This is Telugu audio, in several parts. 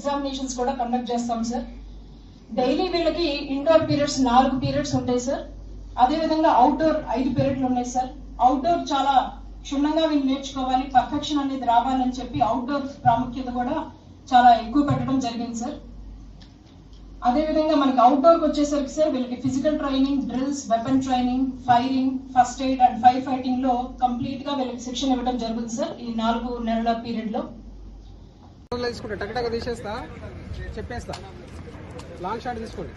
ఎగ్జామినేషన్స్ కూడా కండక్ట్ చేస్తాం సార్ డైలీ వీళ్ళకి ఇండోర్ పీరియడ్స్ నాలుగు పీరియడ్స్ ఉంటాయి సార్ అదేవిధంగా అవుట్డోర్ ఐదు పీరియడ్లు ఉన్నాయి సార్ అవుట్డోర్ చాలా క్షుణ్ణంగా వీళ్ళు నేర్చుకోవాలి పర్ఫెక్షన్ అనేది రావాలని చెప్పి అవుట్డోర్ ప్రాముఖ్యత కూడా చాలా ఎక్కువ పెట్టడం జరిగింది సార్ అదేవిధంగా మనకి అవుట్డోర్కి వచ్చేసరికి సార్ వీళ్ళకి physical training drills weapon training firing first aid and fire ఫైటింగ్లో కంప్లీట్గా వీళ్ళకి శిక్షణ ఇవ్వడం జరుగుతుంది సార్ ఈ నాలుగు నెలల పీరియడ్లో. తీసుకుంటా. టక్ తీసేస్తా. చెప్పేస్తా. లాంగ్ షాట్ తీసుకోండి.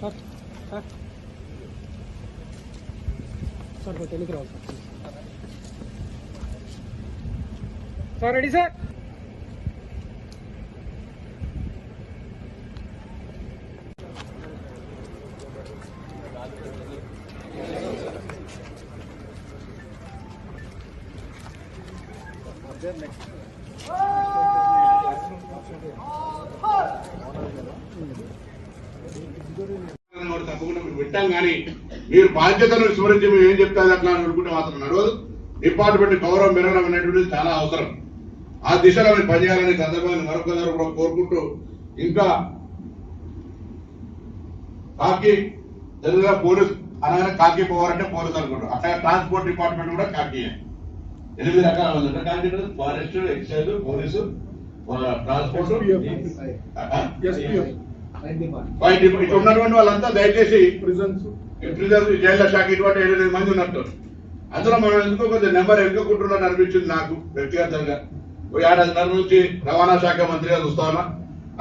సార్ సార్ సార్ కొంచెం ఎన్నికి రావాలి సార్ సార్ రెడీ సార్ వాడు తప్పకుండా మేము వింటాం కానీ మీరు బాధ్యతను విస్మరించి మేము ఏం చెప్తాది అట్లా అని అనుకుంటే మాత్రం నడవదు. డిపార్ట్మెంట్ గౌరవం పెరగడం అనేటువంటిది చాలా అవసరం. ఆ దిశలో మీరు పనిచేయాలని సందర్భాన్ని మరొకసారి కూడా కోరుకుంటూ ఇంకా కాకి తెలుగుగా పోలీస్ అనగానే కాకి పవర్ అంటే పోలీస్ అనుకుంటారు. అట్లా ట్రాన్స్పోర్ట్ డిపార్ట్మెంట్ కూడా కాకి ఎనిమిది రకాల అంటే కాకి ఫారెస్ట్ ఎక్సైజ్ పోలీసు ట్రాన్స్పోర్ట్ ఇటు ఉన్నటువంటి వాళ్ళంతా దయచేసి ప్రిజన్స్ జైళ్ళ శాఖ ఇటువంటి ఏడు ఎనిమిది మంది ఉన్నట్టు అందులో మనం ఎందుకో కొంచెం నెంబర్ ఎన్నుకుంటున్నాను అనిపించింది నాకు వ్యక్తిగతంగా. ఓ ఏడాదిన్నర నుంచి రవాణా శాఖ మంత్రిగా చూస్తామన్నా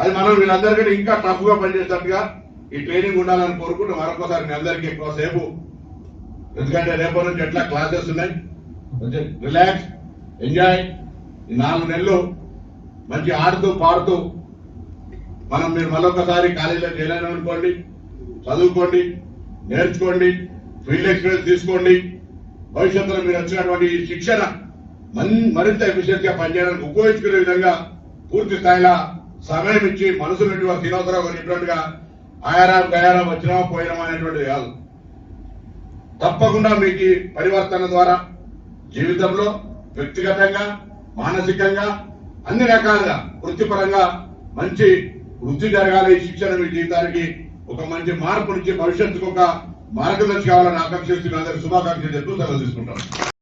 అది మనం వీళ్ళందరికీ ఇంకా టఫ్గా పనిచేసినట్టుగా ఈ ట్రైనింగ్ ఉండాలని కోరుకుంటూ మరొకసారి మీ అందరికీ ఎక్కువసేపు. ఎందుకంటే రేపటి నుంచి ఎట్లా క్లాసెస్ ఉన్నాయి. కొంచెం రిలాక్స్ ఎంజాయ్ ఈ నాలుగు నెలలు మంచి ఆడుతూ పాడుతూ మనం మీరు మరొకసారి కాలేజీలో చేయలేను అనుకోండి చదువుకోండి నేర్చుకోండి ఫీల్డ్ ఎక్స్పీరియన్స్ తీసుకోండి భవిష్యత్తులో మీరు వచ్చినటువంటి శిక్షణ మరింత ఎఫిషియెంట్గా పనిచేయడానికి ఉపయోగించుకునే విధంగా పూర్తి స్థాయిలో సమయం ఇచ్చి మనసులు ఇటువంటి తినవసరం కొనేటువంటిగా ఆయారా గయారా వచ్చినామా పోయినా అనేటువంటిది కాదు. తప్పకుండా మీకు పరివర్తన ద్వారా జీవితంలో వ్యక్తిగతంగా మానసికంగా అన్ని రకాలుగా వృత్తిపరంగా మంచి వృద్ధి జరగాలి ఈ శిక్షణ మీ జీవితానికి ఒక మంచి మార్పు నుంచి భవిష్యత్తుకు ఒక మార్గదర్శి కావాలని ఆకాంక్షిస్తున్న అందరి శుభాకాంక్షలు చెప్తూ సెలవు తీసుకుంటాం.